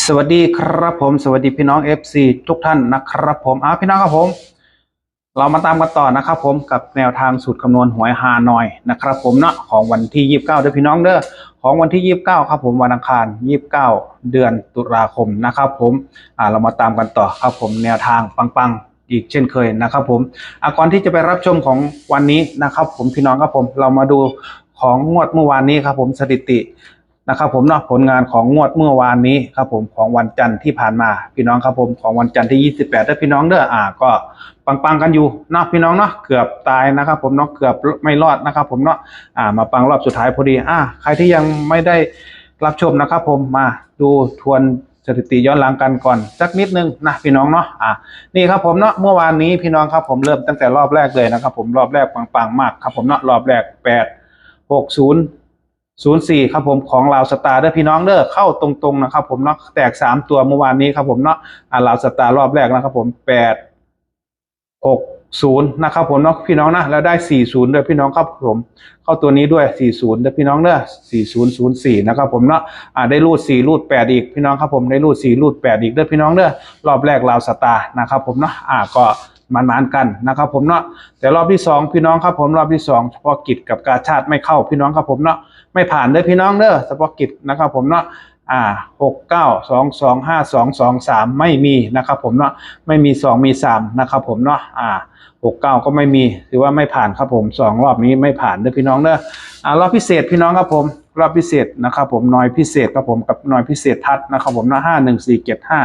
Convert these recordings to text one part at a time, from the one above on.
สวัสดีครับผมสวัสดีพี่น้อง FC ทุกท่านนะครับผมอ้าพี่น้องครับผม เรามาตามกันต่อนะครับผมกับแนวทางสูตรคำนวณหวยฮานอยนะครับ ผมเนาะของวันที่ 29เด้อพี่น้องเด้อของวันที่ 29 ครับผมวันอังคาร 29 เดือนตุลาคมนะครับ ผมอ่าเรามาตามกันต่อครับผมแนวทางปังๆ อีกเช่นเคยนะครับผมอะก่อนที่จะไปรับชมของวันนี้นะครับ ผมพี่น้องครับผมเรามาดูของงวดเมื่อวานนี้ครับผมสถิติ นะครับผมเนาะผลงานของงวดเมื่อวานนี้ครับผมของวันจันทร์ที่ผ่านมา พี่น้องครับผมของวันจันทร์ที่ 28เด้อพี่น้องเด้ออ่าก็ปังๆกันอยู่เนาะพี่น้องเนาะเกือบตายนะครับ ผมเนาะเกือบไม่รอดนะครับ ผมเนาะอ่ามาปังรอบสุดท้ายพอดีอ่าใครที่ยังไม่ได้รับชมนะครับ ผมมาดูทวนสถิติย้อนหลังกันก่อนสักนิดนึงนะพี่น้องเนาะอ่านี่ครับผมเนาะเมื่อวานนี้พี่น้องครับผมเริ่มตั้งแต่รอบแรกเลยนะครับ ผมรอบแรกปังๆมากครับผมเนาะรอบแรก8 60ศูนย์ สี่ครับผมของลาวสตาร์เด้อพี่น้องเด้อเข้าตรงๆนะครับผมเนาะแตกสามตัวเมื่อวานนี้ครับผมเนาะอ่าลาวสตาร์รอบแรกนะครับผมแปดหกศูนย์นะครับผมเนาะพี่น้องนะแล้วได้สี่ศูนย์ด้วยพี่น้องครับผม เข้าตัวนี้ด้วยสี่ศูนย์เด้อพี่น้องเด้อสี่ศูนย์ศูนย์สี่นะครับผมเนาะอ่าได้รูดสี่รูดแปดอีกพี่น้องครับผมได้รูดสี่รูดแปดอีกเด้อพี่น้องเด้อรอบแรกลาวสตาร์นะครับผมเนาะอ่าก็ มานานกันนะครับผมเนาะแต่รอบที่สองพี่น้องครับผมรอบที่สองเฉพาะกิจกับกาชาติไม่เข้าพี่น้องครับผมเนาะไม่ผ่านเด้อพี่น้องเด้อสปอกิจนะครับผมเนาะอ่าหกเก้าสองสองห้าสองสองสามไม่มีนะครับผมเนาะไม่มีสองมีสามนะครับผมเนาะอ่าหกเก้าก็ไม่มีถือว่าไม่ผ่านครับผมสองรอบนี้ไม่ผ่านเด้อพี่น้องเด้ออ่ารอบพิเศษพี่น้องครับผม รอบพิเศษนะครับผมหน่อยพิเศษครับผมกับหน่อยพิเศษทัดนะครับผมเนาะห้าหนึ่งสี่เจ็ดห้า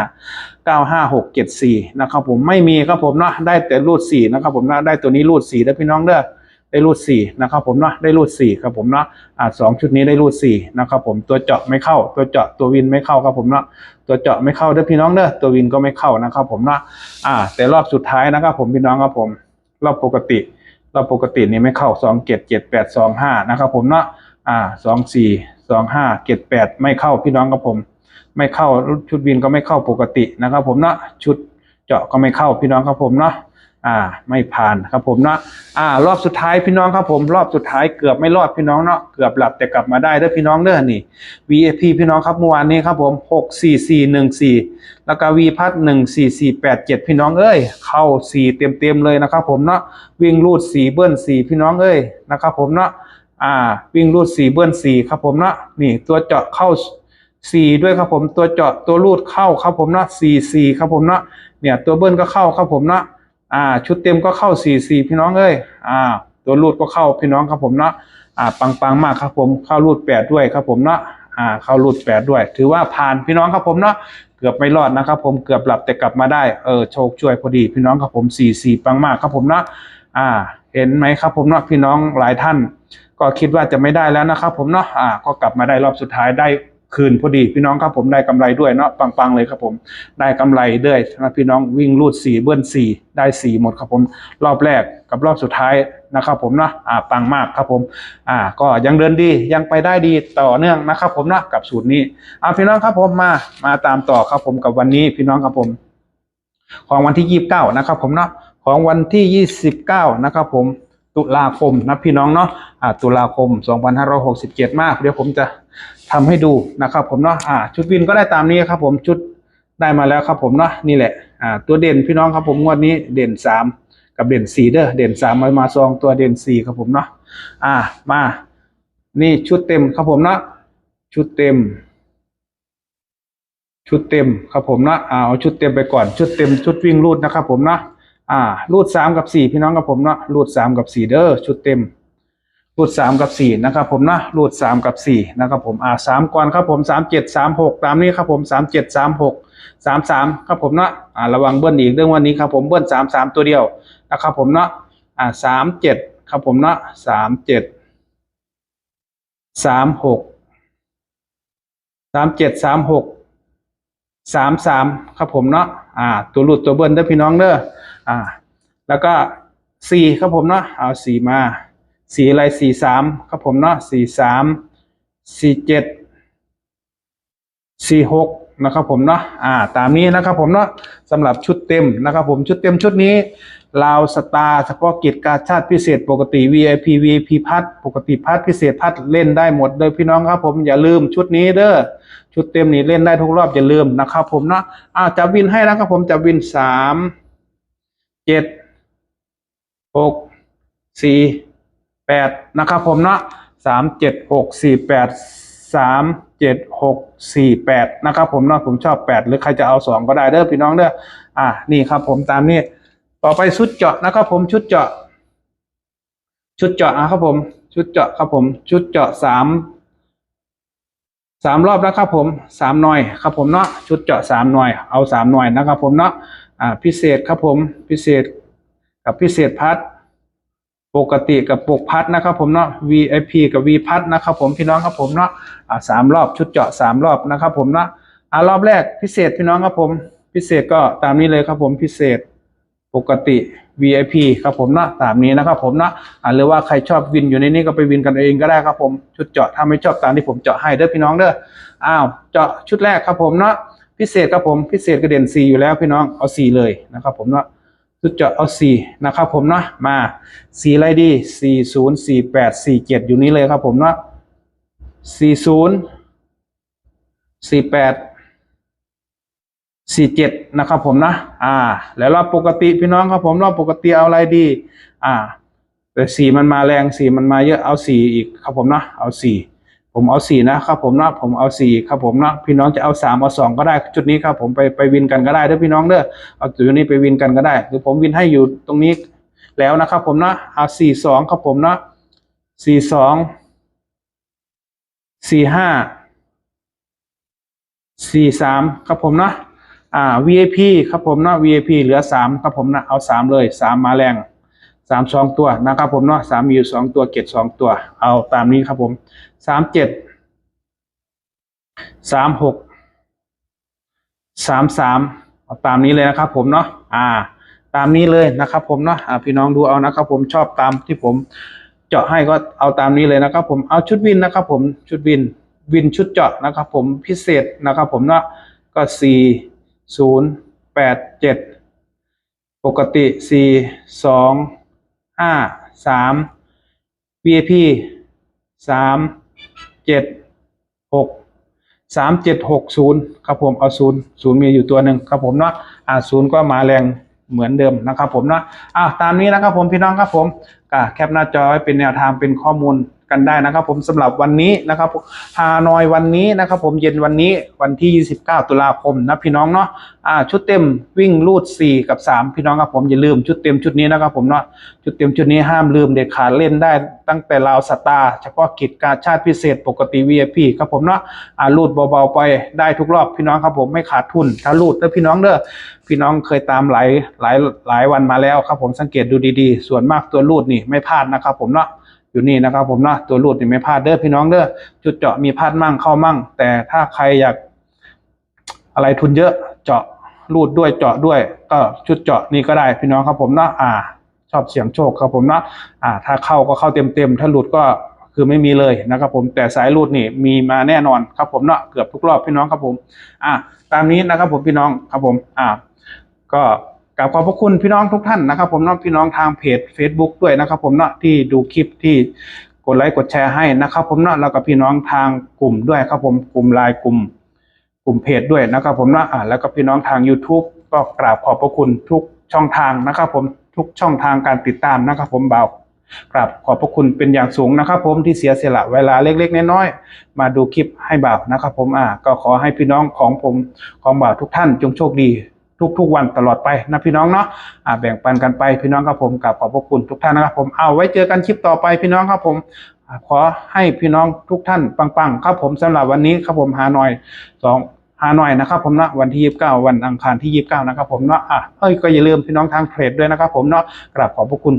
เก้าห้าหกเจ็ดสี่นะครับผมไม่มีครับผมเนาะได้แต่รูดสี่นะครับผมเนาะได้ตัวนี้รูดสี่เด้อพี่น้องเด้อได้รูดสี่นะครับผมเนาะได้รูดสี่ครับผมเนาะอ่าสองชุดนี้ได้รูดสี่นะครับผมตัวเจาะไม่เข้า ตัวเจาะตัววินไม่เข้าครับผมเนาะตัวเจาะไม่เข้าเด้อพี่น้องเด้อตัววินก็ไม่เข้านะครับผมเนาะอ่า แต่รอบสุดท้ายนะครับผมพี่น้องครับผมรอบปกติรอบปกตินี่ไม่เข้าสองเจ็ดเจ็ดแปดสองห้านะครับผมเนาะ อ่าสองสี่สองห้าเจ็ดแปดไม่เข้าพี่น้องครับผม ไม่เข้าชุดวินก็ไม่เข้าปกตินะครับ ผมเนาะชุดเจาะก็ไม่เข้าพี่น้องครับผมเนาะอ่าไม่ผ่านครับผมเนาะอ่ารอบสุดท้ายพี่น้องครับผมรอบสุดท้ายเกือบไม่รอดพี่น้องเนาะเกือบหลับแต่กลับมาได้เด้อพี่น้องเด้อนี่ VIP พี่น้องครับเมื่อวานนี้ครับผมหกสี่สี่หนึ่งสี่แล้วก็ V พัดหนึ่งสี่สี่แปดเจ็ดพี่น้องเอ้ยเข้าสี่เต็มเต็มเลยนะครับผมเนาะวิ่งรูดสี่เบิ้ลสี่พี่น้องเอ้ยนะครับผมเนาะ อ่าวิ่งรูดสี่เบิ้ลสี่ครับผมเนาะนี่ตัวเจาะเข้าสี่ด้วยครับผมตัวเจาะตัวรูดเข้าครับผมเนาะสี่สี่ครับผมเนาะเนี่ยตัวเบิ้ลก็เข้าครับผมเนาะอ่า ชุดเต็มก็เข้าสี่สี่พี่น้องเอ้ยอ่า ตัวรูดก็เข้าพี่น้องครับผมเนาะอ่าปังปังมากครับผมเข้ารูดแปดด้วยครับผมเนาะอ่าเข้ารูดแปดด้วย ถือว่าผ่านพี่น้องครับผมเนาะเกือบไม่รอดนะครับผมเกือบหลับแต่กลับมาได้เออโชคช่วยพอดีพี่น้องครับผมสี่สี่ปังมากครับผมเนาะ อ่า เห็นไหมครับผมเนาะพี่น้องหลายท่าน ก็คิดว่าจะไม่ได้แล้วนะครับ ผมเนาะอ่า ก็กลับมาได้รอบสุดท้ายได้คืนพอดีพี่น้องครับผมได้กำไรด้วยเนาะปังๆเลยครับผมได้กำไรด้วยนะพี่น้องวิ่งรูดสี่เบิ้ลสี่ได้สี่หมดครับผมรอบแรกกับรอบสุดท้ายนะครับผมเนาะอ่าปังมากครับผมอ่าก็ยังเดินดียังไปได้ดีต่อเนื่องนะครับผมเนาะกับสูตรนี้อ่าพี่น้องครับผมมามาตามต่อครับผมกับวันนี้พี่น้องครับผม ของวันที่ยี่สิบเก้านะครับผมเนาะ ของวันที่ยี่สิบเก้านะครับผมตุลาคมนะพี่น้องเนาะอ่าตุลาคมสองพันห้าร้อยหกสิบเจ็ดมาก เดี๋ยวผมจะทำให้ดูนะครับผมเนาะอ่าชุดวินก็ได้ตามนี้ครับผมชุดได้มาแล้วครับผมเนาะนี่แหละอ่าตัวเด่นพี่น้องครับผมงวดนี้เด่นสามกับเด่นสี่เด้อเด่นสามามาซองตัวเด่นสี่ครับผมเนาะอ่ามานี่ชุดเต็มครับผมเนาะชุดเต็ม ชุดเต็มครับผมเนาะอ่าเอาชุดเต็มไปก่อน ชุดเต็มชุดวิ่งรูดนะครับผมเนาะ อ่ารูดสามกับสี่พี่น้องครับผมเนาะรูดสามกับสี่เด้อชุดเต็มรูดสามกับสี่นะครับผมนะรูดสามกับสี่นะครับผมอ่าสามก่อนครับผมสามเจ็ดสามหกตามนี้ครับผมสามเจ็ดสามหกสามสามครับผมเนาะอ่าระวังเบิ้ลอีกเรื่องวันนี้ครับผมเบิ้ลสามสามตัวเดียวนะครับผมเนาะอ่าสามเจ็ดครับผมเนาะสามเจ็ดสามหกสามเจ็ดสามหกสามสามครับผมเนาะอ่าตัวหลุดตัวเบิ้ลเด้อพี่น้องเด้อ อ่า แล้วก็สี่ครับผมเนาะเอาสี่มาสี่อะไรสี่สามครับผมเนาะสี่สามสี่เจ็ดสี่หกนะครับผมเนาะอ่า ตามนี้นะครับผมเนาะสำหรับชุดเต็มนะครับผมชุดเต็มชุดนี้ลาวสตาร์เฉพาะกิจการชาติพิเศษปกติ VIP VIP พัดปกติพัดพิเศษพัดเล่นได้หมดเลยพี่น้องครับผมอย่าลืมชุดนี้เด้อชุดเต็มนี่เล่นได้ทุกรอบอย่าลืมนะครับผมเนาะอ้าวจับวินให้นะครับผมจับวินสาม เจ็ดหกสี่แปดนะครับผมเนาะสามเจ็ดหกสี่แปดสามเจ็ดหกสี่แปดนะครับผมเนาะผมชอบแปดหรือใครจะเอาสองก็ได้เด้อพี่น้องเด้ออ่านี่ครับผมตามนี้ต่อไปชุดเจาะนะครับผมชุดเจาะ ชุดเจาะอะครับผม ชุดเจาะครับผม ชุดเจาะสามสามรอบนะครับผมสามหน่วยครับผมเนาะชุดเจาะสามหน่วยเอาสามหน่วยนะครับผมเนาะ อ่าพิเศษครับผมพิเศษกับพิเศษพัดปกติกับปกพัดนะครับผมเนาะ VIP กับ V พัดนะครับผมพี่น้องครับผมเนาะอ่าสามรอบชุดเจาะสามรอบนะครับผมเนาะอ่ารอบแรกพิเศษพี่น้องครับผม พิเศษก็ตามนี้เลยครับผมพิเศษปกติ VIP ครับผมเนาะตามนี้นะครับผมเนาะอ่าหรือว่าใครชอบวินอยู่ในนี้ก็ไปวินกันเองก็ได้ครับผม ชุดเจาะถ้าไม่ชอบตามที่ผมเจาะให้เด้อพี่น้องเด้ออ้าวเจาะชุดแรกครับผมเนาะ พิเศษครับผมพิเศษกระเด็นสีอยู่แล้วพี่น้องเอาสีเลยนะครับผมเนาะชุดเจาะเอาสีนะครับผมเนาะมาสีอะไรดีสี่ศูนย์สี่แปดสี่เจ็ดอยู่นี้เลยครับผมเนาะสี่ศูนย์สี่แปดสี่เจ็ดนะครับผมนะอ่า แล้วรอบปกติพี่น้องครับผมรอบปกติเอาอะไรดี อ่าแต่สีมันมาแรงสีมันมาเยอะเอาสีอีกครับผมเนาะเอาสี ผมเอาสี่นะครับผมนะผมเอาสี่ครับผมนะพี่น้องจะเอาสามเอาสองก็ได้จุดนี้ครับผมไปไปวินกันก็ได้เด้อพี่น้องเด้อเอาจุดนี้ไปวินกันก็ได้หรือผมวินให้อยู่ตรงนี้แล้วนะครับผมนะเอาสี่สองครับผมนะสี่สองสี่ห้าสี่สามครับผมเนาะอ่า VIP ครับผมเนาะ VIP เหลือสามครับผมนะเอาสามเลยสามมาแรง สามสองตัวนะครับผมเนาะสามมีอยู่สองตัวเก็ดสองตัว เอาตามนี้ครับผมสามเจ็ดสามหกสามสามเอาตามนี้เลยนะครับผมเนาะอ่า ตามนี้เลยนะครับผมเนาะอ่าพี่น้องดูเอานะครับผมชอบตามที่ผมเจาะให้ก็เอาตามนี้เลยนะครับ ผมเอาชุดวินนะครับ ผมชุดวินวินชุดเจาะนะครับ ผมพิเศษนะครับผมเนาะก็สี่ศูนย์แปดเจ็ดปกติสี่สอง ห้าสาม VIP สามเจ็ดหกสามเจ็ดหกศูนย์ครับผมเอาศูนย์ศูนย์มีอยู่ตัวหนึ่งครับผมเนาะอ่าศูนย์ก็มาแรงเหมือนเดิมนะครับผมเนาะอ่าตามนี้นะครับผมพี่น้องครับผมก็แคปหน้าจอไว้เป็นแนวทางเป็นข้อมูล กันได้นะครับ ผมสำหรับวันนี้นะครับฮานอยวันนี้นะครับ ผมเย็นวันนี้วันที่ 29 ตุลาคมนะพี่น้องเนาะอ่าชุดเต็มวิ่งลูด 4 กับ 3 พี่น้องครับผมอย่าลืมชุดเต็มชุดนี้นะครับ ผมเนาะชุดเต็มชุดนี้ห้ามลืมเด็ดขาดเล่นได้ตั้งแต่ลาวสตาร์เฉพาะกิจการชาติพิเศษปกติ VIP ครับผมเนาะอ่าลูดเบาๆไปได้ทุกรอบพี่น้องครับผมไม่ขาดทุนถ้าลูดเด้อพี่น้องเด้อพี่น้องเคยตามหลายหลายหลายวันมาแล้วครับผมสังเกตดูดีๆ ส่วนมากตัวลูดนี่ไม่พลาดนะครับผมเนาะ อยู่นี่นะครับผมเนาะตัวรูดนี่ไม่พลาดเด้อพี่น้องเด้อจุดเจาะมีพลาดมั่งเข้ามั่ง แต่ถ้าใครอยาก อะไรทุนเยอะเจาะรูดด้วยเจาะด้วย ก็ชุดเจาะนี่ก็ได้พี่น้องครับผมเนาะอ่า ชอบเสียงโชคครับผมเนาะอ่า ถ้าเข้าก็เข้าเต็มเต็มๆถ้าหลุดก็คือไม่มีเลยนะครับผมแต่สายรูดนี่มีมาแน่นอนครับผมเนาะเกือบทุกรอบพี่น้องครับผม อ่า ตามนี้นะครับผมพี่น้องครับผม อ่า ก็ กราบขอบพระคุณพี่น้องทุกท่านนะครับผมเนาะพี่น้องทางเพจ Facebook ด้วยนะครับผมเนาะที่ดูคลิปที่กดไลค์กดแชร์ให้นะครับ ผมเนาะแล้วก็พี่น้องทางกลุ่มด้วยครับผมกลุ่มไลน์กลุ่ม กลุ่มเพจด้วยนะครับ ผมเนาะอ่าแล้วก็พี่น้องทาง YouTube ก็กราบขอบพระคุณทุกช่องทางนะครับ ผมทุกช่องทางการติดตามนะครับผมบ่าวกราบขอบพระคุณเป็นอย่างสูงนะครับผมที่เสียสละเวลาเล็กๆน้อยๆมาดูคลิปให้บ่าวนะครับผมอ่าก็ขอให้พี่น้องของผมของบ่าวทุกท่านจงโชคดี ทุกๆวันตลอดไปนะพี่น้องเนาะแบ่งปันกันไปพี่น้องครับผมกับขอบพระคุณทุกท่านนะครับผมเอาไว้เจอกันคลิปต่อไปพี่น้องครับผมอขอให้พี่น้องทุกท่านปังๆครับผมสำหรับวันนี้ครับผมหาหน่อยสองหาหน่อยนะครับผมเนาะวันที่ 29 วันอังคารที่ 29 นะครับผมเนาะอะเอ้ยก็อย่าลืมพี่น้องทางเทรดด้วยนะครับผมเนาะกราบขอบพระคุณ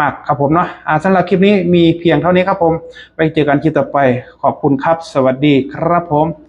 มากๆครับผมเนาะอ่าสำหรับคลิปนี้มีเพียงเท่านี้ครับผมไว้เจอกันคลิปต่อไปขอบคุณครับ สวัสดีครับผม